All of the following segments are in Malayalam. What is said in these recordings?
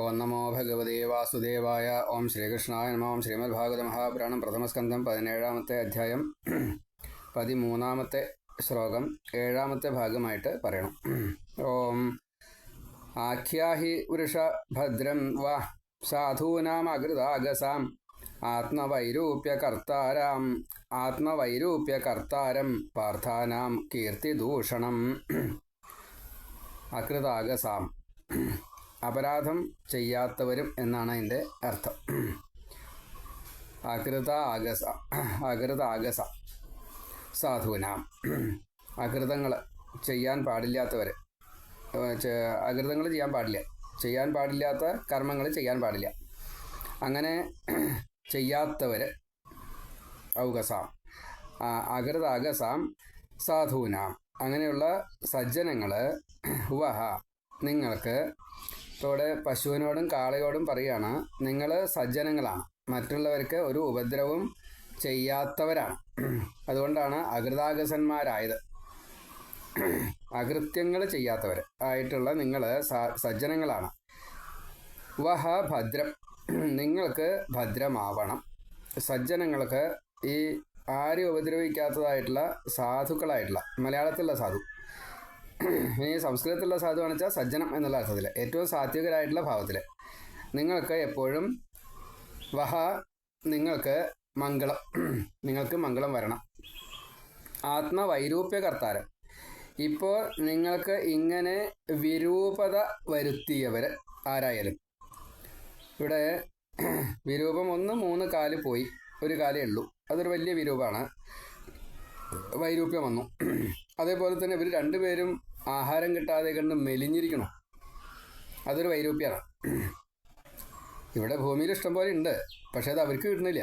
ഓം നമോ ഭഗവതേ വാസുദേവായ ഓം ശ്രീകൃഷ്ണായ നമോ ഓം ശ്രീമദ് ഭാഗവത മഹാപുരാണം പ്രഥമസ്കന്ധം പതിനേഴാമത്തെ അധ്യായം പതിമൂന്നാമത്തെ ശ്ലോകം ഏഴാമത്തെ ഭാഗമായിട്ട് പറയണം. ഓം ആഖ്യാഹി വൃഷഭദ്രം വാ സാധൂനാം അകൃതാഗസാം ആത്മവൈരൂപ്യകർത്താരാം ആത്മവൈരൂപ്യകർത്താരം പാർത്ഥാനാം കീർത്തിദൂഷണം അകൃതാഗസാം. അപരാധം ചെയ്യാത്തവരും എന്നാണ് അതിന്റെ അർത്ഥം. അകൃത ആഗസ അകൃത ആഗസ സാധുവിനാം. അകൃതങ്ങൾ ചെയ്യാൻ പാടില്ലാത്തവർ അകൃതങ്ങൾ ചെയ്യാൻ പാടില്ല. ചെയ്യാൻ പാടില്ലാത്ത കർമ്മങ്ങൾ ചെയ്യാൻ പാടില്ല. അങ്ങനെ ചെയ്യാത്തവർ ഔകസാം അകൃത അകസാം സാധൂനാം അങ്ങനെയുള്ള സജ്ജനങ്ങൾ വഹ നിങ്ങൾക്ക് ഇവിടെ പശുവിനോടും കാളയോടും പറയുകയാണ് നിങ്ങൾ സജ്ജനങ്ങളാണ്. മറ്റുള്ളവർക്ക് ഒരു ഉപദ്രവം ചെയ്യാത്തവരാണ്. അതുകൊണ്ടാണ് അകൃതാകസന്മാരായത് അകൃത്യങ്ങൾ ചെയ്യാത്തവർ ആയിട്ടുള്ള നിങ്ങൾ സജ്ജനങ്ങളാണ്. വഹ ഭദ്രം. നിങ്ങൾക്ക് ഭദ്രമാവണം. സജ്ജനങ്ങൾക്ക് ഈ ആരും ഉപദ്രവിക്കാത്തതായിട്ടുള്ള സാധുക്കളായിട്ടുള്ള മലയാളത്തിലുള്ള സാധു ഇനി സംസ്കൃതത്തിലുള്ള സാധു എന്ന് വെച്ചാൽ സജ്ജനം എന്നുള്ള അർത്ഥത്തിൽ ഏറ്റവും സാത്വികരായിട്ടുള്ള ഭാവത്തിൽ നിങ്ങൾക്ക് എപ്പോഴും വഹ നിങ്ങൾക്ക് മംഗളം നിങ്ങൾക്ക് മംഗളം വരണം. ആത്മവൈരൂപ്യകർത്താരം. ഇപ്പോൾ നിങ്ങൾക്ക് ഇങ്ങനെ വിരൂപത വരുത്തിയവർ ആരായാലും. ഇവിടെ വിരൂപം ഒന്ന് മൂന്ന് കാൽ പോയി. ഒരു കാലേ ഉള്ളൂ. അതൊരു വലിയ വിരൂപമാണ്. വൈരൂപ്യം വന്നു. അതേപോലെ തന്നെ ഇവർ രണ്ടുപേരും ആഹാരം കിട്ടാതെ കണ്ട് മെലിഞ്ഞിരിക്കണം അതൊരു വൈരൂപ്യാണ്. ഇവിടെ ഭൂമിയിൽ ഇഷ്ടംപോലെ ഉണ്ട് പക്ഷെ അത് അവർക്ക് കിട്ടുന്നില്ല.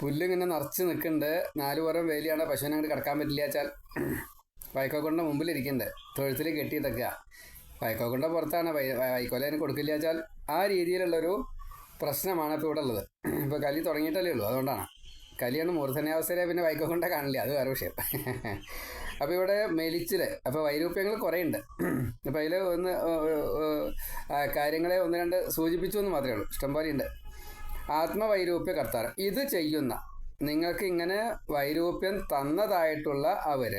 പുല്ലിങ്ങനെ നിറച്ച് നിൽക്കുന്നുണ്ട്. നാല് പുറം വേലിയാണ് പശുവിനെ അങ്ങോട്ട് കിടക്കാൻ പറ്റില്ല വെച്ചാൽ വൈക്കോക്കൊണ്ട മുമ്പിലിരിക്കുന്നുണ്ട് തൊഴുത്തിൽ കെട്ടിയിട്ടൊക്കെയാ. വൈക്കോക്കൊണ്ട പുറത്താണ് വൈക്കോലേനെ കൊടുക്കില്ല വെച്ചാൽ ആ രീതിയിലുള്ളൊരു പ്രശ്നമാണ് ഇപ്പോൾ ഇവിടെ ഉള്ളത്. ഇപ്പോൾ കലി തുടങ്ങിയിട്ടല്ലേ ഉള്ളൂ അതുകൊണ്ടാണ്. കലിയാണ് മൂർധന്യാവസ്ഥയിലെ പിന്നെ വൈക്കോക്കൊണ്ട കാണില്ല അത് വേറെ വിഷയം. അപ്പോൾ ഇവിടെ മെലിച്ചിൽ അപ്പോൾ വൈരൂപ്യങ്ങൾ കുറേ ഉണ്ട് അപ്പോൾ അതിൽ ഒന്ന് കാര്യങ്ങളെ ഒന്ന് രണ്ട് സൂചിപ്പിച്ചു എന്ന് മാത്രമേ ഉള്ളൂ. ഇഷ്ടംപോലെ ഉണ്ട്. ആത്മവൈരൂപ്യ കർത്താരം ഇത് ചെയ്യുന്ന നിങ്ങൾക്ക് ഇങ്ങനെ വൈരൂപ്യം തന്നതായിട്ടുള്ള അവർ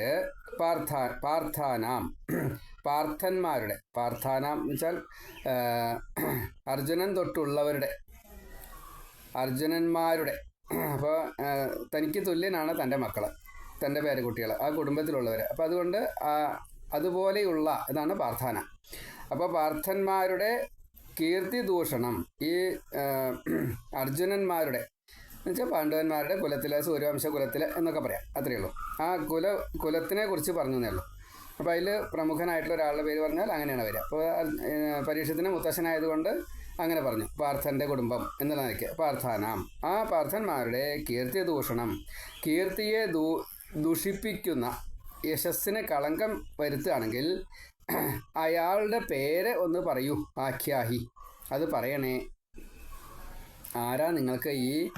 പാർത്ഥാ പാർത്ഥാനാം പാർത്ഥന്മാരുടെ പാർത്ഥാനാം എന്ന് വെച്ചാൽ അർജുനൻ തൊട്ടുള്ളവരുടെ അർജുനന്മാരുടെ അപ്പോൾ തനിക്ക് തുല്യനാണ് തന്റെ മക്കൾ തന്റെ പേരക്കുട്ടികൾ ആ കുടുംബത്തിലുള്ളവർ അപ്പോൾ അതുകൊണ്ട് അതുപോലെയുള്ള ഇതാണ് പാർത്ഥാന അപ്പോൾ പാർത്ഥന്മാരുടെ കീർത്തി ദൂഷണം ഈ അർജുനന്മാരുടെ എന്നുവെച്ചാൽ പാണ്ഡവന്മാരുടെ കുലത്തിലെ സൂര്യവംശ കുലത്തിലെ എന്നൊക്കെ പറയാം. അത്രയേ ഉള്ളൂ. ആ കുല കുലത്തിനെ കുറിച്ച് പറഞ്ഞു തന്നെയുള്ളു അപ്പോൾ അതിൽ പ്രമുഖനായിട്ടുള്ള ഒരാളുടെ പേര് പറഞ്ഞാൽ അങ്ങനെയാണ് വരിക. അപ്പോൾ പരീക്ഷത്തിന് മുത്തശ്ശനായതുകൊണ്ട് അങ്ങനെ പറഞ്ഞു. പാർത്ഥന്റെ കുടുംബം എന്നുള്ള നിലയ്ക്ക് പാർത്ഥാനാം. ആ പാർത്ഥന്മാരുടെ കീർത്തി ദൂഷണം കീർത്തിയെ ദൂ ദുഷിപ്പിക്കുന്ന യശസ്സിന് കളങ്കം വരുത്തുകയാണെങ്കിൽ അയാളുടെ പേര് ഒന്ന് പറയൂ ആഖ്യാഹി. അത് പറയണേ ആരാ നിങ്ങൾക്ക് ഈ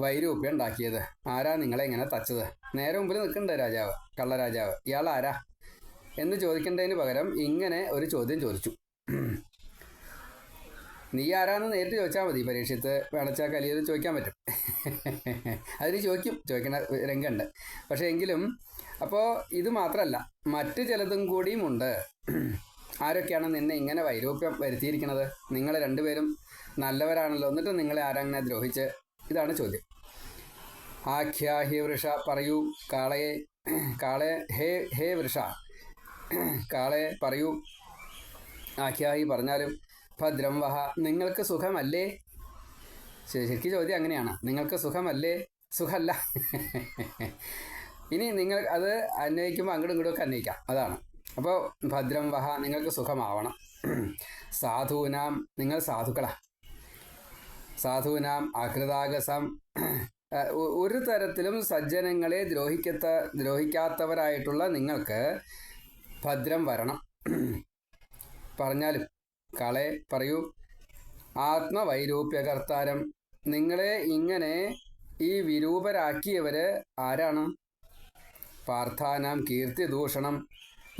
വൈരൂപ്യം ഉണ്ടാക്കിയത്? ആരാ നിങ്ങളെ ഇങ്ങനെ തച്ചത്? നേരെ മുമ്പിൽ നിൽക്കണ്ട രാജാവ് കള്ളരാജാവ്? ഇയാൾ ആരാ? എന്ന് ചോദിക്കേണ്ടതിന് പകരം ഇങ്ങനെ ഒരു ചോദ്യം ചോദിച്ചു. നീ ആരാന്ന് നേരിട്ട് ചോദിച്ചാൽ മതി പരീക്ഷത്ത് വേണച്ചാൽ കലിയിൽ ചോദിക്കാൻ പറ്റും. അതിന് ചോദിക്കും ചോദിക്കണ രംഗമുണ്ട് പക്ഷേ എങ്കിലും അപ്പോൾ ഇത് മാത്രമല്ല മറ്റ് ചിലതും കൂടിയും ഉണ്ട്. ആരൊക്കെയാണ് നിന്നെ ഇങ്ങനെ വൈരൂപ്യം വരുത്തിയിരിക്കുന്നത് നിങ്ങൾ രണ്ടുപേരും നല്ലവരാണല്ലോ എന്നിട്ട് നിങ്ങളെ ആരാങ്ങനെ ദ്രോഹിച്ച്? ഇതാണ് ചോദ്യം. ആഖ്യാഹി വൃഷ പറയൂ കാളയെ കാളെ ഹേ ഹേ വൃഷ കാളെ പറയൂ. ആഖ്യാഹി പറഞ്ഞാലും ഭദ്രം വഹ. നിങ്ങൾക്ക് സുഖമല്ലേ? ശരിക്കും ചോദ്യം അങ്ങനെയാണ്. നിങ്ങൾക്ക് സുഖമല്ലേ? സുഖമല്ല ഇനി നിങ്ങൾ അത് അന്വയിക്കുമ്പോൾ അങ്ങോട്ടും ഇങ്ങോട്ടും ഒക്കെ അന്വയിക്കാം അതാണ്. അപ്പോൾ ഭദ്രം വഹ നിങ്ങൾക്ക് സുഖമാവണം. സാധൂനാം നിങ്ങൾ സാധുക്കളാ. സാധൂനാം അകൃതാഗസം ഒരു തരത്തിലും സജ്ജനങ്ങളെ ദ്രോഹിക്കത്ത ദ്രോഹിക്കാത്തവരായിട്ടുള്ള നിങ്ങൾക്ക് ഭദ്രം വരണം. പറഞ്ഞാലും കളെ പറയൂ. ആത്മവൈരൂപ്യകർത്താരം നിങ്ങളെ ഇങ്ങനെ ഈ വിരൂപരാക്കിയവര് ആരാണ്? പാർത്ഥാനാം കീർത്തി ദൂഷണം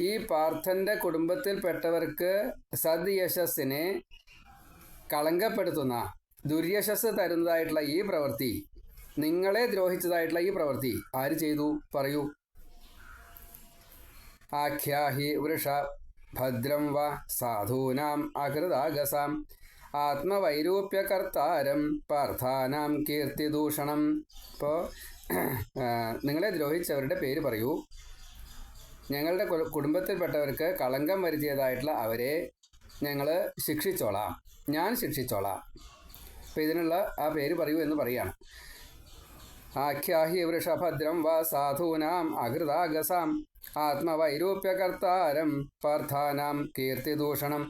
ഈ പാർത്ഥന്റെ കുടുംബത്തിൽപ്പെട്ടവർക്ക് സദ്യശസ്സിനെ കളങ്കപ്പെടുത്തുന്ന ദുര്യശസ് തരുന്നതായിട്ടുള്ള ഈ പ്രവൃത്തി നിങ്ങളെ ദ്രോഹിച്ചതായിട്ടുള്ള ഈ പ്രവൃത്തി ആര് ചെയ്തു? പറയൂ. ആഖ്യാഹി വൃഷ ഭദ്രം വ സാധൂനാം അകൃതാഗസാം ആത്മവൈരൂപ്യകർത്താരം പാർത്ഥാനാം കീർത്തിദൂഷണം. ഇപ്പോൾ നിങ്ങളെ ദ്രോഹിച്ചവരുടെ പേര് പറയൂ. ഞങ്ങളുടെ കുടുംബത്തിൽപ്പെട്ടവർക്ക് കളങ്കം വരുത്തിയതായിട്ടുള്ള അവരെ ഞങ്ങൾ ശിക്ഷിച്ചോളാം. ഞാൻ ശിക്ഷിച്ചോളാം. അപ്പോൾ ഇതിനുള്ള ആ പേര് പറയൂ എന്ന് പറയാണ്. ആഖ്യാഹി വൃഷഭദ്രം വാ സാധൂനാം അകൃതാഗസാം ആത്മവൈരൂപ്യകർത്താരം പാർത്ഥാനാം കീർത്തിദൂഷണം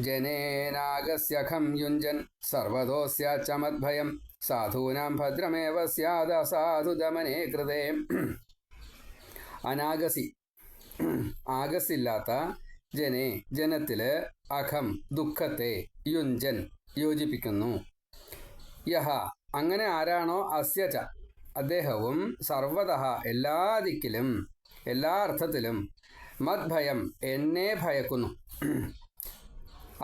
ജനേനാഗസ്യഖം യുഞ്ജൻ സർവതോസ്യാച്ച മദ്ഭയം സാധൂനാം ഭദ്രമേവ സ്യാദ സാധുദമനേ കൃതേ അനാഗസി ആഗസില്ലാത്ത ജനെ ജനത്തിൽ അഖം ദുഃഖത്തെ യുഞ്ചൻ യോജിപ്പിക്കുന്നു യഹ അങ്ങനെ ആരാണോ അസ്യച. അദ്ദേഹവും സർവത എല്ലാ ദിക്കിലും എല്ലാ അർത്ഥത്തിലും മദ്ഭയം എന്നെ ഭയക്കുന്നു.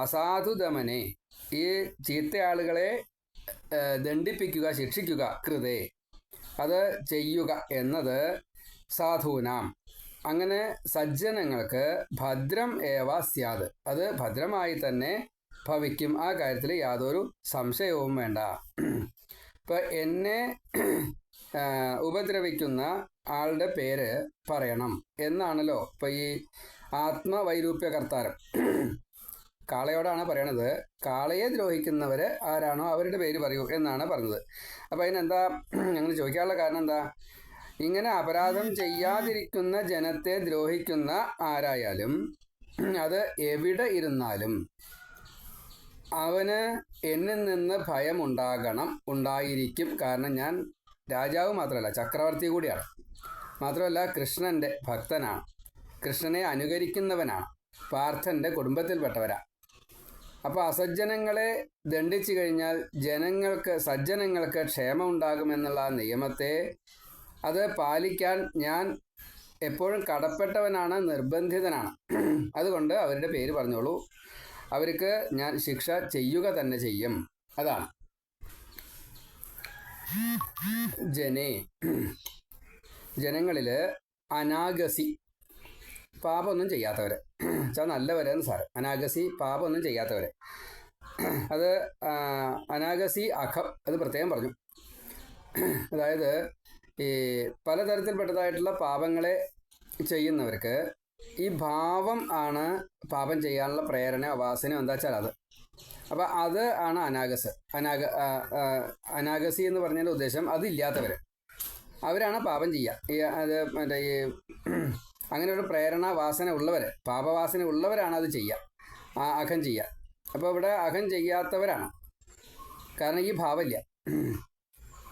അസാധുദമനെ ഈ ചീത്തയാളുകളെ ദണ്ഡിപ്പിക്കുക ശിക്ഷിക്കുക കൃതേ. അത് ചെയ്യുക എന്നത് സാധൂനാം. അങ്ങനെ സജ്ജനങ്ങൾക്ക് ഭദ്രം ഏവ സ്യാത്. അത് ഭദ്രമായി തന്നെ ഭവിക്കും. ആ കാര്യത്തിൽ യാതൊരു സംശയവും വേണ്ട. ഇപ്പൊ എന്നെ ഉപദ്രവിക്കുന്ന ആളുടെ പേര് പറയണം എന്നാണല്ലോ ഇപ്പൊ ഈ ആത്മവൈരൂപ്യ കർത്താരം കാളയോടാണ് പറയണത്. കാളയെ ദ്രോഹിക്കുന്നവർ ആരാണോ അവരുടെ പേര് പറയൂ എന്നാണ് പറഞ്ഞത്. അപ്പോൾ അതിനെന്താ ഞങ്ങൾ ചോദിക്കാനുള്ള കാരണം എന്താ? ഇങ്ങനെ അപരാധം ചെയ്യാതിരിക്കുന്ന ജനത്തെ ദ്രോഹിക്കുന്ന ആരായാലും അത് എവിടെ ഇരുന്നാലും അവന് എന്നിൽ നിന്ന് ഭയമുണ്ടാകണം ഉണ്ടായിരിക്കും. കാരണം ഞാൻ രാജാവ് മാത്രമല്ല ചക്രവർത്തി കൂടിയാണ്. മാത്രമല്ല കൃഷ്ണന്റെ ഭക്തനാണ്. കൃഷ്ണനെ അനുകരിക്കുന്നവനാണ്. പാർത്ഥന്റെ കുടുംബത്തിൽപ്പെട്ടവരാണ് അപ്പോൾ അസജ്ജനങ്ങളെ ദണ്ഡിച്ചു കഴിഞ്ഞാൽ ജനങ്ങൾക്ക് സജ്ജനങ്ങൾക്ക് ക്ഷേമം ഉണ്ടാകുമെന്നുള്ള നിയമത്തെ അത് പാലിക്കാൻ ഞാൻ എപ്പോഴും കടപ്പെട്ടവനാണ് നിർബന്ധിതനാണ്. അതുകൊണ്ട് അവരുടെ പേര് പറഞ്ഞോളൂ. അവർക്ക് ഞാൻ ശിക്ഷ ചെയ്യുക തന്നെ ചെയ്യും. അതാണ്. ജനേ ജനങ്ങളിൽ അനാഗസി പാപമൊന്നും ചെയ്യാത്തവര്. വെച്ചാൽ നല്ലവരെന്ന് സാറ്. അനാഗസി പാപമൊന്നും ചെയ്യാത്തവര്. അത് അനാഗസി അഖം അത് പ്രത്യേകം പറഞ്ഞു. അതായത് ഈ പലതരത്തിൽപ്പെട്ടതായിട്ടുള്ള പാപങ്ങളെ ചെയ്യുന്നവർക്ക് ഈ ഭാവം ആണ് പാപം ചെയ്യാനുള്ള പ്രേരണ വാസന എന്താ വെച്ചാൽ അത്. അപ്പം അത് ആണ് അനാഗസ്. അനാഗ അനാഗസി എന്ന് പറഞ്ഞതിന്റെ ഉദ്ദേശം അതില്ലാത്തവർ അവരാണ് പാപം ചെയ്യുക. ഈ അത് മറ്റേ ഈ അങ്ങനെ ഒരു പ്രേരണ വാസന ഉള്ളവർ പാപവാസന ഉള്ളവരാണ് അത് ചെയ്യുക. ആ അഖം ചെയ്യുക. അപ്പോൾ ഇവിടെ അഖം ചെയ്യാത്തവരാണ്. കാരണം ഈ ഭാവമില്ല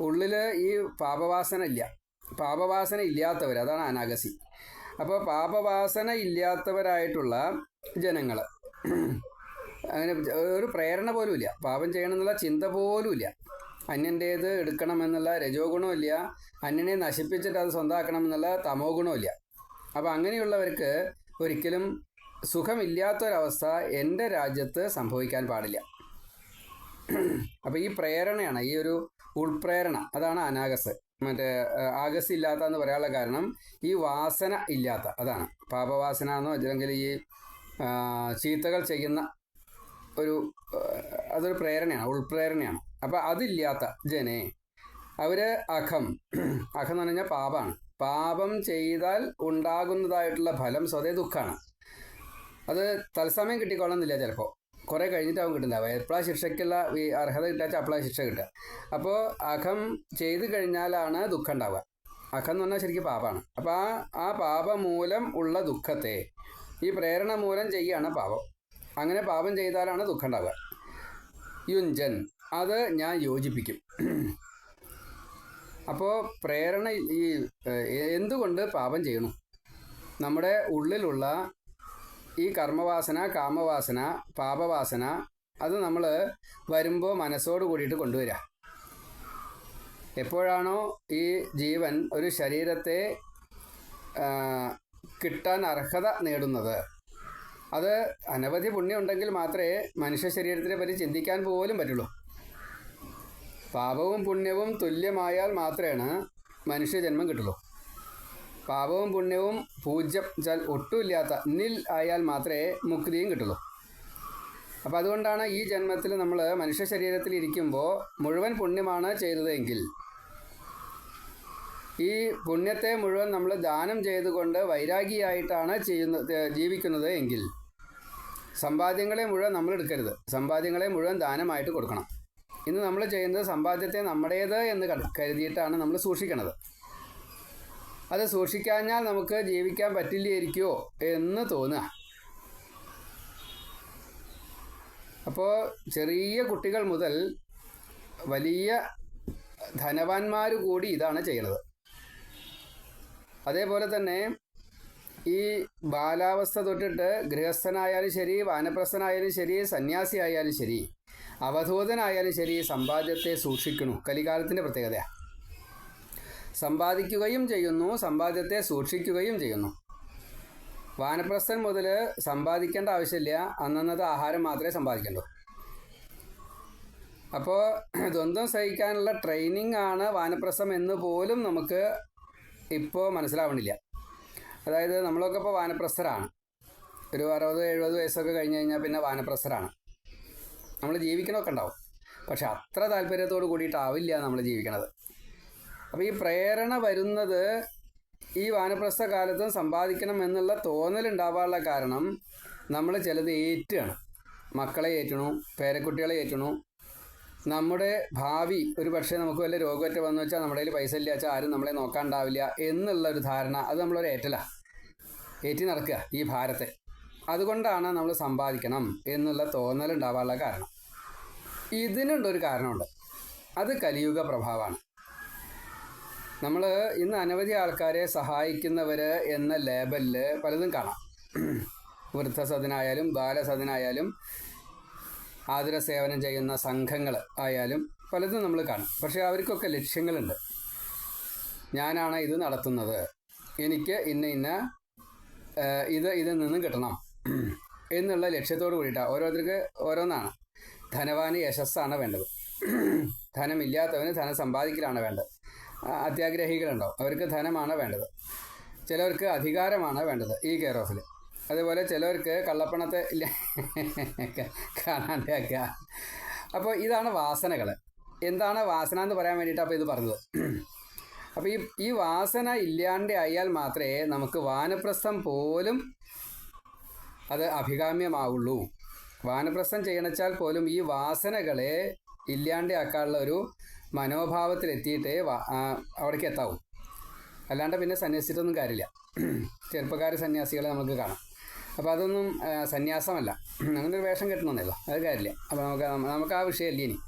ഉള്ളിൽ ഈ പാപവാസന ഇല്ല. പാപവാസന ഇല്ലാത്തവർ അതാണ് അനാഗസി. അപ്പോൾ പാപവാസന ഇല്ലാത്തവരായിട്ടുള്ള ജനങ്ങൾ അങ്ങനെ ഒരു പ്രേരണ പോലും ഇല്ല പാപം ചെയ്യണമെന്നുള്ള ചിന്ത പോലും ഇല്ല അന്യന്റേത് എടുക്കണമെന്നുള്ള രജോ ഗുണമില്ല. അന്യനെ നശിപ്പിച്ചിട്ട് അത് സ്വന്തമാക്കണമെന്നുള്ള തമോ ഗുണമില്ല. അപ്പോൾ അങ്ങനെയുള്ളവർക്ക് ഒരിക്കലും സുഖമില്ലാത്തൊരവസ്ഥ എന്റെ രാജ്യത്ത് സംഭവിക്കാൻ പാടില്ല. അപ്പോൾ ഈ പ്രേരണയാണ് ഈ ഒരു ഉൾപ്രേരണ. അതാണ് അനാഗസ്. മറ്റേ ആഗസ് ഇല്ലാത്ത എന്ന് പറയാനുള്ള കാരണം ഈ വാസന ഇല്ലാത്ത അതാണ്. പാപവാസന എന്നോ അല്ലെങ്കിൽ ഈ ചീത്തകൾ ചെയ്യുന്ന ഒരു അതൊരു പ്രേരണയാണ് ഉൾപ്രേരണയാണ്. അപ്പം അതില്ലാത്ത ജനെ അവർ അഖം അഖം എന്ന് പറഞ്ഞാൽ പാപമാണ് പാപം ചെയ്താൽ ഉണ്ടാകുന്നതായിട്ടുള്ള ഫലം സ്വതേ ദുഃഖമാണ് അത് തത്സമയം കിട്ടിക്കൊള്ളുന്നില്ല ചിലപ്പോൾ കുറേ കഴിഞ്ഞിട്ടാവും കിട്ടുന്നത്. എപ്പോഴാണ് ശിക്ഷയ്ക്കുള്ള ഈ അർഹത കിട്ടാച്ച അപ്പോഴാണ് ശിക്ഷ കിട്ടുക. അപ്പോൾ അഖം ചെയ്തു കഴിഞ്ഞാലാണ് ദുഃഖം ഉണ്ടാവുക. അഖം എന്ന് പറഞ്ഞാൽ ശരിക്കും പാപമാണ്. അപ്പോൾ ആ ആ പാപം മൂലം ഉള്ള ദുഃഖത്തെ ഈ പ്രേരണ മൂലം ചെയ്യാണ് പാപം. അങ്ങനെ പാപം ചെയ്താലാണ് ദുഃഖം ഉണ്ടാവുക. യുഞ്ചൻ അത് ഞാൻ യോജിപ്പിക്കും. അപ്പോൾ പ്രേരണ ഈ എന്തുകൊണ്ട് പാപം ചെയ്യണം നമ്മുടെ ഉള്ളിലുള്ള ഈ കർമ്മവാസന കാമവാസന പാപവാസന അത് നമ്മൾ വരുമ്പോൾ മനസ്സോട് കൂടിയിട്ട് കൊണ്ടുവരിക എപ്പോഴാണോ ഈ ജീവൻ ഒരു ശരീരത്തെ കിട്ടാൻ അർഹത നേടുന്നത്. അത് അനവധി പുണ്യം ഉണ്ടെങ്കിൽ മാത്രമേ മനുഷ്യ ശരീരത്തിനെ പറ്റി ചിന്തിക്കാൻ പോലും പറ്റുള്ളൂ. പാപവും പുണ്യവും തുല്യമായാൽ മാത്രമാണ് മനുഷ്യജന്മം കിട്ടുള്ളൂ. പാപവും പുണ്യവും പൂജ്യം വെച്ചാൽ ഒട്ടുമില്ലാത്ത നിൽ ആയാൽ മാത്രമേ മുക്തിയും കിട്ടുള്ളൂ. അപ്പോൾ അതുകൊണ്ടാണ് ഈ ജന്മത്തിൽ നമ്മൾ മനുഷ്യ ശരീരത്തിൽ ഇരിക്കുമ്പോൾ മുഴുവൻ പുണ്യമാണ് ചെയ്തതെങ്കിൽ ഈ പുണ്യത്തെ മുഴുവൻ നമ്മൾ ദാനം ചെയ്തുകൊണ്ട് വൈരാഗിയായിട്ടാണ് ചെയ്യുന്നത് ജീവിക്കുന്നത് എങ്കിൽ സമ്പാദ്യങ്ങളെ മുഴുവൻ നമ്മൾ എടുക്കരുത്. സമ്പാദ്യങ്ങളെ മുഴുവൻ ദാനമായിട്ട് കൊടുക്കണം. ഇന്ന് നമ്മൾ ചെയ്യുന്നത് സമ്പാദ്യത്തെ നമ്മുടേത് എന്ന് കരുതിയിട്ടാണ് നമ്മൾ സൂക്ഷിക്കുന്നത് അത് സൂക്ഷിക്കാഞ്ഞാൽ നമുക്ക് ജീവിക്കാൻ പറ്റില്ലായിരിക്കുമോ എന്ന് തോന്നുക. അപ്പോൾ ചെറിയ കുട്ടികൾ മുതൽ വലിയ ധനവാന്മാർ കൂടി ഇതാണ് ചെയ്യുന്നത്. അതേപോലെ തന്നെ ഈ ബാലാവസ്ഥ തൊട്ടിട്ട് ഗൃഹസ്ഥനായാലും ശരി വാനപ്രസ്ഥനായാലും ശരി സന്യാസി ആയാലും ശരി അവധൂതനായാലും ശരി സമ്പാദ്യത്തെ സൂക്ഷിക്കണു. കലികാലത്തിന്റെ പ്രത്യേകതയാണ് സമ്പാദിക്കുകയും ചെയ്യുന്നു സമ്പാദ്യത്തെ സൂക്ഷിക്കുകയും ചെയ്യുന്നു. വാനപ്രസ്ഥൻ മുതൽ സമ്പാദിക്കേണ്ട ആവശ്യമില്ല അന്നന്നത്തെ ആഹാരം മാത്രമേ സമ്പാദിക്കണ്ടൂ. അപ്പോൾ ദ്വന്ദ്വം സഹിക്കാനുള്ള ട്രെയിനിങ് ആണ് വാനപ്രസ്ഥം എന്ന് പോലും നമുക്ക് ഇപ്പോൾ മനസ്സിലാവണില്ല. അതായത് നമ്മളൊക്കെ ഇപ്പോൾ വാനപ്രസ്ഥരാണ്. ഒരു അറുപത് എഴുപത് വയസ്സൊക്കെ കഴിഞ്ഞ് കഴിഞ്ഞാൽ പിന്നെ വാനപ്രസ്ഥരാണ്. നമ്മൾ ജീവിക്കണമൊക്കെ ഉണ്ടാവും. പക്ഷെ അത്ര താല്പര്യത്തോട് കൂടിയിട്ടാവില്ല നമ്മൾ ജീവിക്കണത്. അപ്പോൾ ഈ പ്രേരണ വരുന്നത് ഈ വാനപ്രസ്ഥ കാലത്തും സമ്പാദിക്കണം എന്നുള്ള തോന്നൽ തോന്നലുണ്ടാവാനുള്ള കാരണം നമ്മൾ ചിലത് ഏറ്റുകയാണ്. മക്കളെ ഏറ്റണു പേരക്കുട്ടികളെ ഏറ്റണു. നമ്മുടെ ഭാവി ഒരു പക്ഷേ നമുക്ക് വല്ല രോഗമൊറ്റ വന്നു വെച്ചാൽ നമ്മുടെ കയ്യിൽ പൈസ ഇല്ല വെച്ചാൽ ആരും നമ്മളെ നോക്കാണ്ടാവില്ല എന്നുള്ള ഒരു ധാരണ അത് നമ്മളൊരു ഏറ്റലാണ് ഏറ്റി നടക്കുക ഈ ഭാരത്തെ. അതുകൊണ്ടാണ് നമ്മൾ സമ്പാദിക്കണം എന്നുള്ള തോന്നലുണ്ടാവാനുള്ള കാരണം. ഇതിനുണ്ടൊരു കാരണമുണ്ട്. അത് കലിയുഗ പ്രഭാവമാണ്. നമ്മൾ ഇന്ന് അനവധി ആൾക്കാരെ സഹായിക്കുന്നവർ എന്ന ലേബലിൽ പലതും കാണാം. വൃദ്ധസദനായാലും ബാലസദനായാലും ആതുര സേവനം ചെയ്യുന്ന സംഘങ്ങൾ ആയാലും പലതും നമ്മൾ കാണും. പക്ഷേ അവർക്കൊക്കെ ലക്ഷ്യങ്ങളുണ്ട്. ഞാനാണ് ഇത് നടത്തുന്നത്. എനിക്ക് ഇന്ന ഇന്ന ഇത് ഇതിൽ നിന്നും കിട്ടണം എന്നുള്ള ലക്ഷ്യത്തോട് കൂടിയിട്ടാണ് ഓരോരുത്തർക്ക് ഓരോന്നാണ്. ധനവാന് യശസ്സാണ് വേണ്ടത്. ധനമില്ലാത്തവന് ധനം സമ്പാദിക്കലാണ് വേണ്ടത്. ആ, അത്യാഗ്രഹികളുണ്ടോ അവർക്ക് ധനമാണ് വേണ്ടത്. ചിലവർക്ക് അധികാരമാണ് വേണ്ടത് ഈ കെയർ ഓഫിൽ അതുപോലെ ചിലവർക്ക് കള്ളപ്പണത്തെ ഇല്ല. കാണാണ്ടാക്കുക അപ്പോൾ ഇതാണ് വാസനകൾ എന്താണ് വാസന എന്ന് പറയാൻ വേണ്ടിയിട്ടാണ് അപ്പോൾ ഇത് പറഞ്ഞത്. അപ്പോൾ ഈ ഈ വാസന ഇല്ലാണ്ട് ആയാൽ മാത്രമേ നമുക്ക് വാനപ്രസ്ഥം പോലും അത് അഭികാമ്യമാവുള്ളൂ. വാനപ്രസ്ഥം ചെയ്യണച്ചാൽ പോലും ഈ വാസനകളെ ഇല്ലാണ്ടാക്കാനുള്ള ഒരു മനോഭാവത്തിലെത്തിയിട്ടേ അവിടേക്ക് എത്താവൂ. അല്ലാണ്ട് പിന്നെ സന്യസിച്ചിട്ടൊന്നും കാര്യമില്ല. ചെറുപ്പക്കാർ സന്യാസികളെ നമുക്ക് കാണാം. അപ്പോൾ അതൊന്നും സന്യാസമല്ല. അങ്ങനെ ഒരു വേഷം കിട്ടണമെന്നില്ല അത് കാര്യമില്ല. അപ്പോൾ നമുക്ക് നമുക്ക് ആ വിഷയമല്ല ഇനി.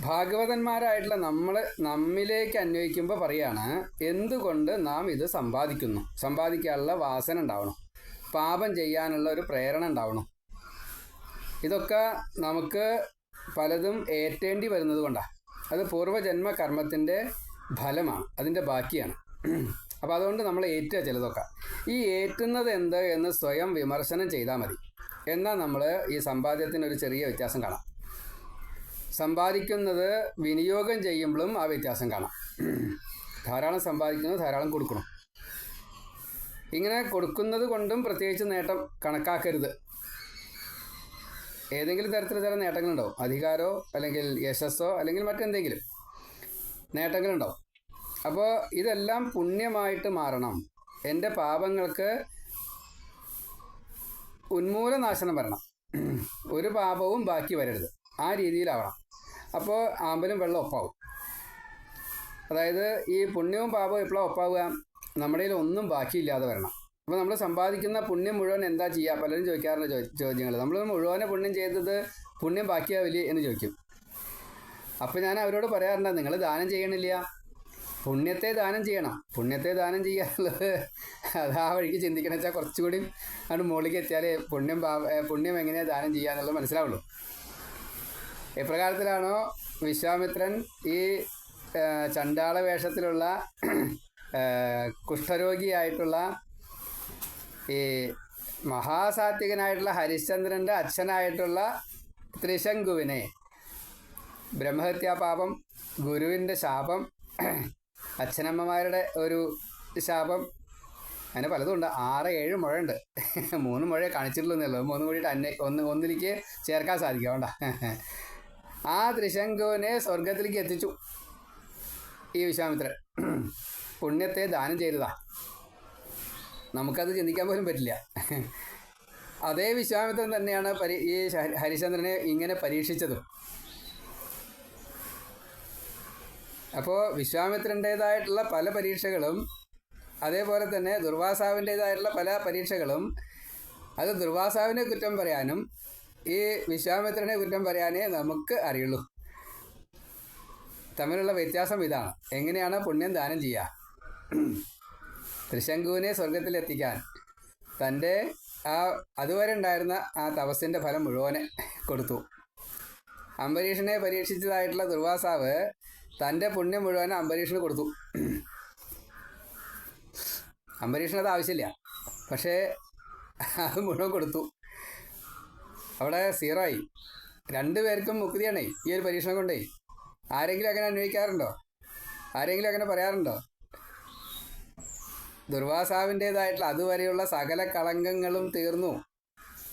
ഭാഗവതന്മാരായിട്ടുള്ള നമ്മൾ നമ്മിലേക്ക് അന്വയിക്കുമ്പോൾ പറയാണ് എന്തുകൊണ്ട് നാം ഇത് സമ്പാദിക്കുന്നു? സമ്പാദിക്കാനുള്ള വാസന ഉണ്ടാവണം. പാപം ചെയ്യാനുള്ള ഒരു പ്രേരണ ഉണ്ടാവണം. ഇതൊക്കെ നമുക്ക് പലതും ഏറ്റേണ്ടി വരുന്നത് കൊണ്ടാണ് അത് പൂർവജന്മ കർമ്മത്തിന്റെ ഫലമാണ് അതിന്റെ ബാക്കിയാണ്. അപ്പോൾ അതുകൊണ്ട് നമ്മൾ ഏറ്റുക ചിലതൊക്കെ ഈ ഏറ്റുന്നത് എന്ത് എന്ന് സ്വയം വിമർശനം ചെയ്താൽ മതി. എന്നാൽ നമ്മൾ ഈ സമ്പാദ്യത്തിന് ഒരു ചെറിയ വ്യത്യാസം കാണാം. സമ്പാദിക്കുന്നത് വിനിയോഗം ചെയ്യുമ്പോഴും ആ വ്യത്യാസം കാണാം. ധാരാളം സമ്പാദിക്കുന്നത് ധാരാളം കൊടുക്കണം. ഇങ്ങനെ കൊടുക്കുന്നത് കൊണ്ടും പ്രത്യേകിച്ച് നേട്ടം കണക്കാക്കരുത്. ഏതെങ്കിലും തരത്തിൽ ചില നേട്ടങ്ങളുണ്ടാവും അധികാരോ അല്ലെങ്കിൽ യശസ്സോ അല്ലെങ്കിൽ മറ്റെന്തെങ്കിലും നേട്ടങ്ങളുണ്ടാവും അപ്പോൾ ഇതെല്ലാം പുണ്യമായിട്ട് മാറണം. എന്റെ പാപങ്ങൾക്ക് ഉന്മൂലനാശനം വരണം. ഒരു പാപവും ബാക്കി വരരുത്. ആ രീതിയിലാവണം. അപ്പോൾ ആമ്പലും വെള്ളം ഒപ്പാവും. അതായത് ഈ പുണ്യവും പാപവും എപ്പോഴും ഒപ്പാവുക? നമ്മുടെ ഒന്നും ബാക്കിയില്ലാതെ വരണം. അപ്പോൾ നമ്മൾ സമ്പാദിക്കുന്ന പുണ്യം മുഴുവൻ എന്താ ചെയ്യുക പലരും ചോദിക്കാറുണ്ട് ചോദ്യങ്ങൾ നമ്മൾ മുഴുവനെ പുണ്യം ചെയ്തത് പുണ്യം ബാക്കിയാവില്ല എന്ന് ചോദിക്കും. അപ്പോൾ ഞാൻ അവരോട് പറയാറുണ്ട് നിങ്ങൾ ദാനം ചെയ്യണില്ല. പുണ്യത്തെ ദാനം ചെയ്യണം. പുണ്യത്തെ ദാനം ചെയ്യാനുള്ളത് അത് ആ വഴിക്ക് ചിന്തിക്കണം വെച്ചാൽ കുറച്ചുകൂടി അവിടെ മുകളിലേക്ക് എത്തിയാലേ പുണ്യം പുണ്യം എങ്ങനെയാണ് ദാനം ചെയ്യുക എന്നുള്ളത് മനസ്സിലാവുള്ളൂ. എപ്രകാരത്തിലാണോ വിശ്വാമിത്രൻ ഈ ചണ്ടാള വേഷത്തിലുള്ള കുഷ്ഠരോഗിയായിട്ടുള്ള ഈ മഹാസാത്വികനായിട്ടുള്ള ഹരിശ്ചന്ദ്രന്റെ അച്ഛനായിട്ടുള്ള ത്രിശങ്കുവിനെ ബ്രഹ്മഹത്യാപാപം ഗുരുവിന്റെ ശാപം അച്ഛനമ്മമാരുടെ ഒരു ശാപം അങ്ങനെ പലതും ഉണ്ട്. ആറ് ഏഴ് മുഴയുണ്ട്. മൂന്ന് മുഴയെ കാണിച്ചിട്ടുള്ളൂ മൂന്ന് കൂടിയിട്ട് അന്നെ ഒന്ന് ഒന്നിലേക്ക് ചേർക്കാൻ സാധിക്കും. വേണ്ട. ആ ത്രിശങ്കുവിനെ സ്വർഗത്തിലേക്ക് എത്തിച്ചു ഈ വിശ്വാമിത്രൻ. പുണ്യത്തെ ദാനം ചെയ്തതാ. നമുക്കത് ചിന്തിക്കാൻ പോലും പറ്റില്ല. അതേ വിശ്വാമിത്രൻ തന്നെയാണ് പരി ഈ ഹരിശന്ദ്രനെ ഇങ്ങനെ പരീക്ഷിച്ചതും. അപ്പോൾ വിശ്വാമിത്രന്റേതായിട്ടുള്ള പല പരീക്ഷകളും അതേപോലെ തന്നെ ദുർവാസാവിന്റേതായിട്ടുള്ള പല പരീക്ഷകളും അത് ദുർവാസാവിനെ കുറ്റം പറയാനും ഈ വിശ്വാമിത്രനെ കുറ്റം പറയാനേ നമുക്ക് അറിയുള്ളൂ. തമ്മിലുള്ള വ്യത്യാസം ഇതാണ്. എങ്ങനെയാണ് പുണ്യം ദാനം ചെയ്യുക ത്രിശങ്കുവിനെ സ്വർഗത്തിലെത്തിക്കാൻ തന്റെ ആ അതുവരെ ഉണ്ടായിരുന്ന ആ തപസ്സിന്റെ ഫലം മുഴുവനെ കൊടുത്തു. അംബരീഷനെ പരീക്ഷിച്ചതായിട്ടുള്ള ദുർവാസാവ് തന്റെ പുണ്യം മുഴുവൻ അംബരീഷന് കൊടുത്തു. അംബരീഷിനത് ആവശ്യമില്ല. പക്ഷേ അത് മുഴുവൻ കൊടുത്തു. അവിടെ സീറോ ആയി രണ്ടുപേർക്കും മുക്തിയാണേ ഈ ഒരു പരീക്ഷണം കൊണ്ടേ. ആരെങ്കിലും അങ്ങനെ അന്വയിക്കാറുണ്ടോ ആരെങ്കിലും അങ്ങനെ പറയാറുണ്ടോ? ദുർവാസാവിന്റേതായിട്ടുള്ള അതുവരെയുള്ള സകല കളങ്കങ്ങളും തീർന്നു.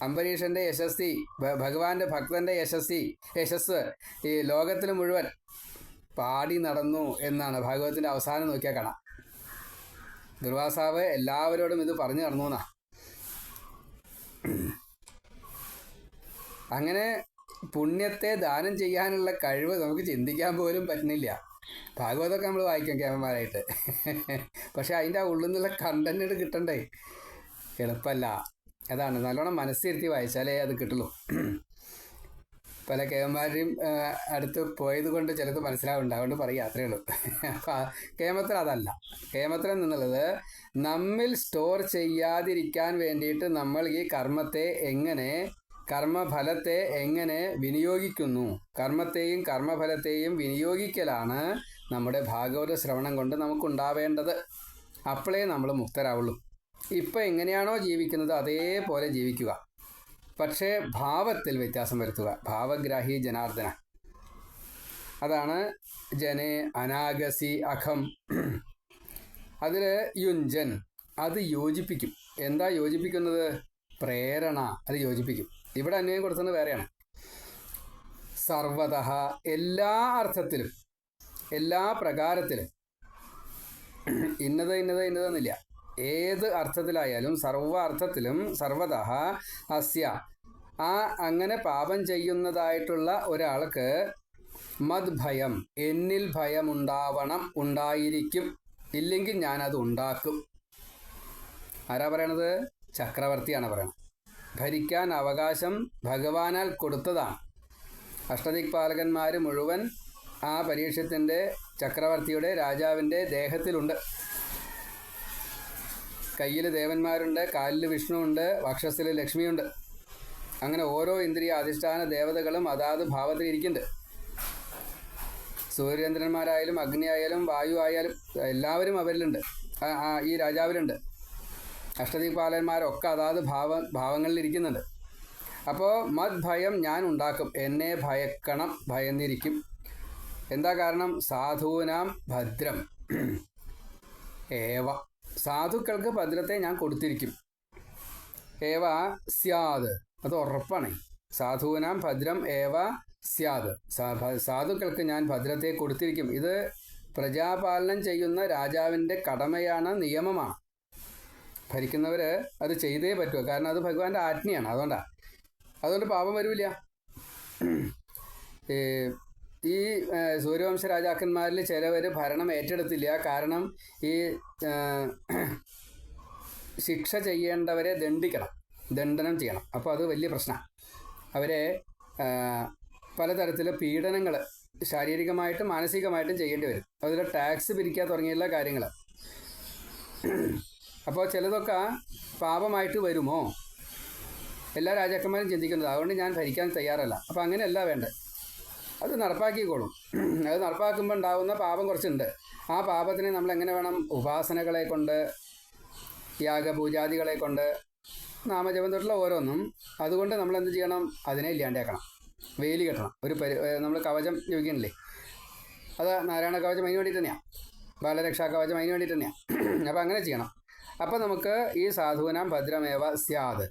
അംബരീഷന്റെ യശസ്തി ഭഗവാന്റെ ഭക്തന്റെ യശസ്തി യശസ് ഈ ലോകത്തിൽ മുഴുവൻ പാടി നടന്നു എന്നാണ് ഭാഗവതത്തിന്റെ അവസാനം നോക്കിയാൽ കാണാം. ദുർവാസാവ് എല്ലാവരോടും ഇത് പറഞ്ഞു നടന്നു എന്നാ. അങ്ങനെ പുണ്യത്തെ ദാനം ചെയ്യാനുള്ള കഴിവ് നമുക്ക് ചിന്തിക്കാൻ പോലും പറ്റുന്നില്ല. ഭാഗവതമൊക്കെ നമ്മൾ വായിക്കാം കേമന്മാരായിട്ട് പക്ഷെ അതിന്റെ ഉള്ളിൽ നിന്നുള്ള കണ്ടന്റ് കിട്ടണ്ടേ? എളുപ്പമല്ല അതാണ്. നല്ലോണം മനസ്സിരുത്തി വായിച്ചാലേ അത് കിട്ടുള്ളൂ. പല കേമന്മാരുടെയും അടുത്ത് പോയത് കൊണ്ട് ചിലത് മനസ്സിലാവുന്നുണ്ട് അതുകൊണ്ട് പറയുക ഉള്ളൂ. അപ്പം കേമത്തിൽ അതല്ല. കേമത്തിൽ എന്നുള്ളത് നമ്മിൽ സ്റ്റോർ ചെയ്യാതിരിക്കാൻ വേണ്ടിയിട്ട് നമ്മൾ ഈ കർമ്മത്തെ എങ്ങനെ കർമ്മഫലത്തെ എങ്ങനെ വിനിയോഗിക്കുന്നു? കർമ്മത്തെയും കർമ്മഫലത്തെയും വിനിയോഗിക്കലാണ് നമ്മുടെ ഭാഗവത ശ്രവണം കൊണ്ട് നമുക്കുണ്ടാവേണ്ടത്. അപ്പോഴേ നമ്മൾ മുക്തരാവുള്ളൂ. ഇപ്പം എങ്ങനെയാണോ ജീവിക്കുന്നത് അതേപോലെ ജീവിക്കുക. പക്ഷേ ഭാവത്തിൽ വ്യത്യാസം വരുത്തുക. ഭാവഗ്രാഹി ജനാർദ്ദന. അതാണ് ജനെ അനാഗസി അഖം. അതിൽ യുഞ്ചൻ അത് യോജിപ്പിക്കും. എന്താ യോജിപ്പിക്കുന്നത്? പ്രേരണ. അത് യോജിപ്പിക്കും. ഇവിടെ അന്വയം കൊടുക്കുന്നത് വേറെയാണ്. സർവത എല്ലാ അർത്ഥത്തിലും എല്ലാ പ്രകാരത്തിലും ഇന്നത് ഇന്നത് ഇന്നതെന്നില്ല ഏത് അർത്ഥത്തിലായാലും സർവ അർത്ഥത്തിലും സർവത അസ്യ ആ അങ്ങനെ പാപം ചെയ്യുന്നതായിട്ടുള്ള ഒരാൾക്ക് മത് ഭയം എന്നിൽ ഭയമുണ്ടാവണം ഉണ്ടായിരിക്കും. ഇല്ലെങ്കിൽ ഞാനത് ഉണ്ടാക്കും. ആരാ പറയണത്? ചക്രവർത്തിയാണ് പറയണത്. ഭരിക്കാൻ അവകാശം ഭഗവാനാൽ കൊടുത്തതാണ്. അഷ്ടദിക്പാലകന്മാർ മുഴുവൻ ആ പരീക്ഷത്തിന്റെ ചക്രവർത്തിയുടെ രാജാവിന്റെ ദേഹത്തിലുണ്ട്. കയ്യിൽ ദേവന്മാരുണ്ട് കാലിൽ വിഷ്ണുവുണ്ട് വക്ഷസ്സിൽ ലക്ഷ്മിയുണ്ട്. അങ്ങനെ ഓരോ ഇന്ദ്രിയ അധിഷ്ഠാന ദേവതകളും അതാത് ഭാവത്തിൽ ഇരിക്കുന്നുണ്ട് സൂര്യചന്ദ്രന്മാരായാലും അഗ്നി ആയാലും വായു ആയാലും എല്ലാവരും അവരിലുണ്ട്. ഈ രാജാവിലുണ്ട്. അഷ്ടദിക്പാലന്മാരൊക്കെ അതാത് ഭാവ ഭാവങ്ങളിൽ ഇരിക്കുന്നുണ്ട് അപ്പോൾ മത് ഭയം ഞാൻ ഉണ്ടാക്കും. എന്നെ ഭയക്കണം ഭയന്നിരിക്കും. എന്താ കാരണം? സാധൂനാം ഭദ്രം. ഏവ. സാധുക്കൾക്ക് ഭദ്രത്തെ ഞാൻ കൊടുത്തിരിക്കും. ഏവ സ്യാദ്. അത് ഉറപ്പാണ്. സാധൂനാം ഭദ്രം ഏവ സ്യാദ്. സാധുക്കൾക്ക് ഞാൻ ഭദ്രത്തെ കൊടുത്തിരിക്കും. ഇത് പ്രജാപാലനം ചെയ്യുന്ന രാജാവിന്റെ കടമയാണ് നിയമമാണ്. ഭരിക്കുന്നവർ അത് ചെയ്തേ പറ്റുമോ കാരണം അത് ഭഗവാന്റെ ആജ്ഞയാണ്. അതുകൊണ്ടാണ് അതുകൊണ്ട് പാപം വരില്ല. ഈ സൂര്യവംശ രാജാക്കന്മാരിൽ ചിലവർ ഭരണം ഏറ്റെടുത്തില്ല. കാരണം ഈ ശിക്ഷ ചെയ്യേണ്ടവരെ ദണ്ഡിക്കണം. ദണ്ഡനം ചെയ്യണം. അപ്പോൾ അത് വലിയ പ്രശ്നമാണ് അവരെ പലതരത്തിലെ പലതരത്തിൽ പീഡനങ്ങൾ ശാരീരികമായിട്ടും മാനസികമായിട്ടും ചെയ്യേണ്ടി വരും. അതിൽ ടാക്സ് പിരിക്കുക തുടങ്ങിയുള്ള കാര്യങ്ങൾ അപ്പോൾ ചിലതൊക്കെ പാപമായിട്ട് വരുമോ? എല്ലാ രാജാക്കന്മാരും ചിന്തിക്കുന്നത് അതുകൊണ്ട് ഞാൻ ഭരിക്കാൻ തയ്യാറല്ല. അപ്പോൾ അങ്ങനെയല്ല വേണ്ടത്. അത് നടപ്പാക്കിക്കോളും. അത് നടപ്പാക്കുമ്പോൾ ഉണ്ടാകുന്ന പാപം കുറച്ചുണ്ട്. ആ പാപത്തിനെ നമ്മൾ എങ്ങനെ വേണം ഉപാസനകളെ കൊണ്ട് യാഗപൂജാദികളെ കൊണ്ട് നാമജപം തൊട്ടുള്ള ഓരോന്നും അതുകൊണ്ട് നമ്മൾ എന്ത് ചെയ്യണം? അതിനെ ഇല്ലാണ്ടേക്കണം. വേലി കെട്ടണം. ഒരു പരി നമ്മൾ കവചം ജപിക്കണില്ലേ അത് നാരായണ കവചം അതിന് വേണ്ടി തന്നെയാണ് ബാലരക്ഷാ കവചം അതിന് വേണ്ടി തന്നെയാണ് അപ്പോൾ അങ്ങനെ ചെയ്യണം. അപ്പോൾ നമുക്ക് ഈ സാധുവിനാം ഭദ്രമേവ സ്യാത്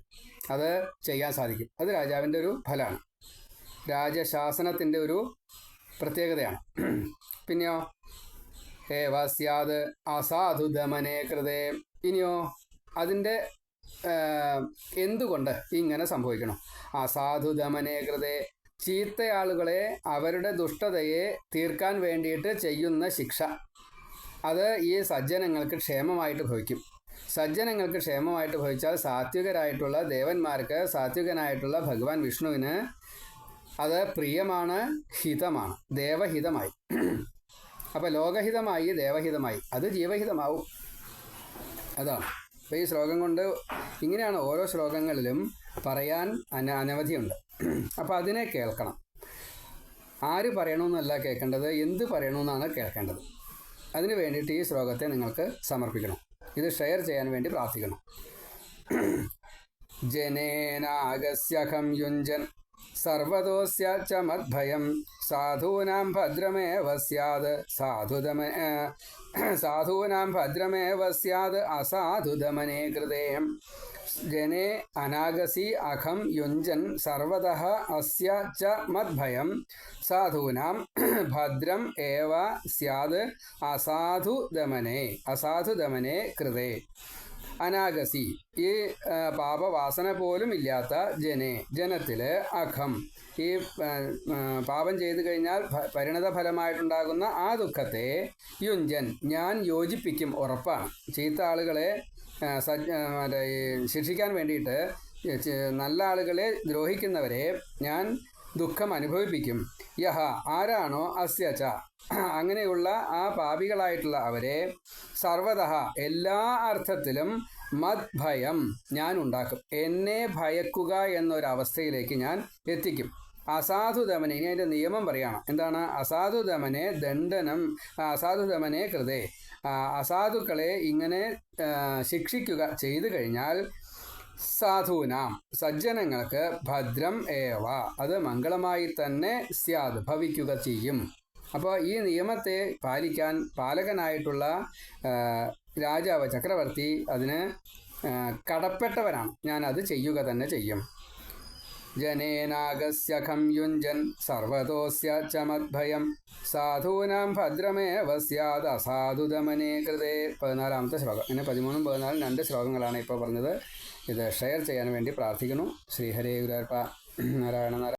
അത് ചെയ്യാൻ സാധിക്കും. അത് രാജാവിന്റെ ഒരു ഫലമാണ് രാജശാസനത്തിന്റെ ഒരു പ്രത്യേകതയാണ്. പിന്നെയോ? ഏവ സ്യാത് അസാധു ദമനേ കൃതേ. ഇനിയോ? അതിന്റെ എന്തുകൊണ്ട് ഇങ്ങനെ സംഭവിക്കണം? അസാധു ദമനേ കൃതേ. ചീത്തയാളുകളെ അവരുടെ ദുഷ്ടതയെ തീർക്കാൻ വേണ്ടിയിട്ട് ചെയ്യുന്ന ശിക്ഷ. അത് ഈ സജ്ജനങ്ങൾക്ക് ക്ഷേമമായിട്ട് ഭവിക്കും. സജ്ജനങ്ങൾക്ക് ക്ഷേമമായിട്ട് ഭവിച്ചാൽ സാത്വികരായിട്ടുള്ള ദേവന്മാർക്ക് സാത്വികനായിട്ടുള്ള ഭഗവാൻ വിഷ്ണുവിന് അത് പ്രിയമാണ് ഹിതമാണ് ദേവഹിതമായി. അപ്പോൾ ലോകഹിതമായി ദേവഹിതമായി അത് ജീവഹിതമാവും. അതാണ്. അപ്പോൾ ഈ ശ്ലോകം കൊണ്ട് ഇങ്ങനെയാണ് ഓരോ ശ്ലോകങ്ങളിലും പറയാൻ അന അനവധിയുണ്ട്. അപ്പോൾ അതിനെ കേൾക്കണം. ആര് പറയണമെന്നല്ല കേൾക്കേണ്ടത് എന്ത് പറയണമെന്നാണ് കേൾക്കേണ്ടത്. അതിനു വേണ്ടിയിട്ട് ഈ ശ്ലോകത്തെ നിങ്ങൾക്ക് സമർപ്പിക്കണം. ഇത് ഷെയർ ചെയ്യാൻ വേണ്ടി പ്രാർത്ഥിക്കണം. ജനേനാഗസ്യഹം യുഞ്ജൻ സർവതോസ്യ ച മദ്ഭയം സാധൂനാം ഭദ്രമേവ സ്യാത് സാധുതമ സാധൂനാം ഭദ്രമേവ സ്യാത് അസാധുതമനേ കൃതേ ജനെ അനാഗസി അഖം യുഞ്ജൻ സർവത അസ്യ ച മദ്ഭയം സാധൂനാം ഭദ്രം ഏവ സ്യാത് അസാധു ദമനേ കൃതേ അനാഗസി ഈ പാപവാസന പോലും ഇല്ലാത്ത ജനെ ജനത്തിൽ അഖം ഈ പാപം ചെയ്തു കഴിഞ്ഞാൽ പരിണത ഫലമായിട്ടുണ്ടാകുന്ന ആ ദുഃഖത്തെ യുഞ്ചൻ ഞാൻ യോജിപ്പിക്കും ഉറപ്പാണ്. ചീത്ത ആളുകളെ മറ്റേ ശിക്ഷിക്കാൻ വേണ്ടിയിട്ട് നല്ല ആളുകളെ ദ്രോഹിക്കുന്നവരെ ഞാൻ ദുഃഖം അനുഭവിപ്പിക്കും. യഹ ആരാണോ അസ്യച്ച അങ്ങനെയുള്ള ആ പാപികളായിട്ടുള്ള അവരെ സർവത എല്ലാ അർത്ഥത്തിലും മത് ഭയം ഞാൻ ഉണ്ടാക്കും. എന്നെ ഭയക്കുക എന്നൊരവസ്ഥയിലേക്ക് ഞാൻ എത്തിക്കും. അസാധുദമനെ ഇനി അതിന്റെ നിയമം പറയണം. എന്താണ്? അസാധുദമനെ ദണ്ഡനം അസാധുദമനെ കൃതേ. അസാധുക്കളെ ഇങ്ങനെ ശിക്ഷിക്കുക ചെയ്തു കഴിഞ്ഞാൽ സാധുനാം സജ്ജനങ്ങൾക്ക് ഭദ്രം ഏവ അത് മംഗളമായി തന്നെ സ്യാദ് ഭവിക്കുക ചെയ്യും. അപ്പോൾ ഈ നിയമത്തെ പാലിക്കാൻ പാലകനായിട്ടുള്ള രാജാവ് ചക്രവർത്തി അതിന് കടപ്പെട്ടവനാണ്. ഞാൻ അത് ചെയ്യുക തന്നെ ചെയ്യും. ജനേനാഗസ്യഖം യുഞ്ജൻ സർവതോസ്യ ചമദ്ഭയം സാധൂനാം ഭദ്രമേവ സ്യാത് അസാധുദമനേ കൃതേ പതിനാലാമത്തെ ശ്ലോകം. അങ്ങനെ പതിമൂന്നും പതിനാലും രണ്ട് ശ്ലോകങ്ങളാണ് ഇപ്പോൾ പറഞ്ഞത്. ഇത് ഷെയർ ചെയ്യാൻ വേണ്ടി പ്രാർത്ഥിക്കുന്നു. ശ്രീഹരേ നാരായണ നാരായണ.